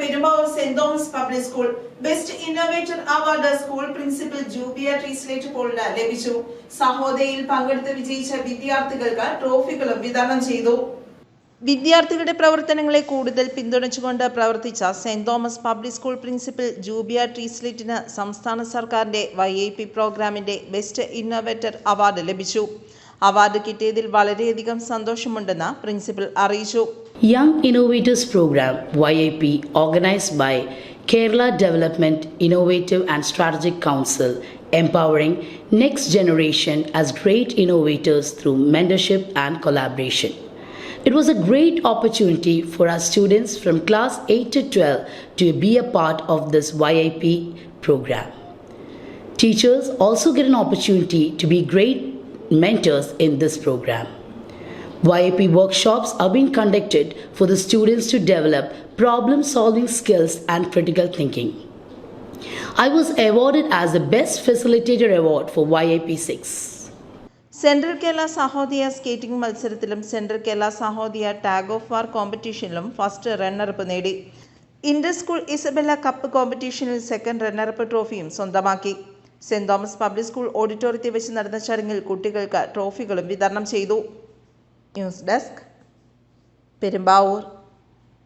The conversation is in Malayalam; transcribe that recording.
Perumbavoor saint Thomas public school best innovator award school principal Jubia Treeslet പോളിന് ലഭിച്ചു. സഹോദയിൽ പങ്കെടുത്ത് വിജയിച്ച വിദ്യാർത്ഥികൾക്ക് ട്രോഫികളും വിതരണം ചെയ്തു. വിദ്യാർത്ഥികളുടെ പ്രവർത്തനങ്ങളെ കൂടുതൽ പിന്തുണച്ചുകൊണ്ട് പ്രവർത്തിച്ച saint Thomas public school principal Jubia ട്രീസ്ലിറ്റിന് സംസ്ഥാന സർക്കാരിന്റെ വൈ പ്രോഗ്രാമിന്റെ ബെസ്റ്റ് ഇന്നോവേറ്റർ അവാർഡ് ലഭിച്ചു. അവാർഡ് കിട്ടിയതിൽ വളരെയധികം സന്തോഷമുണ്ടെന്ന് പ്രിൻസിപ്പൽ അറിയിച്ചു. Young innovators program Y I P organised by Kerala development innovative and strategic council empowering next generation as great innovators through mentorship and collaboration it was a great opportunity for our students from class 8 to twelve to be a part of this YIP I P program teachers also get an opportunity to be great mentors in this program. YAP workshops are being conducted for the students to develop problem solving skills and critical thinking. I was awarded as the Best Facilitator Award for YAP 6. Central Kerala Sahodaya skating മത്സരത്തിലും central Kerala Sahodaya tug of war കോമ്പറ്റീഷനിലും first runner up നേടി ഇന്റർ സ്കൂൾ ഇസബെല്ല കപ്പ് കോമ്പറ്റീഷനിൽ സെക്കൻഡ് റണ്ണറപ്പ് ട്രോഫിയും സ്വന്തമാക്കി സെന്റ് തോമസ് പബ്ലിക് സ്കൂൾ ഓഡിറ്റോറിയത്തിൽ വെച്ച് നടന്ന ചടങ്ങിൽ കുട്ടികൾക്ക് ട്രോഫികളും വിതരണം ചെയ്തു. News desk Perumbavoor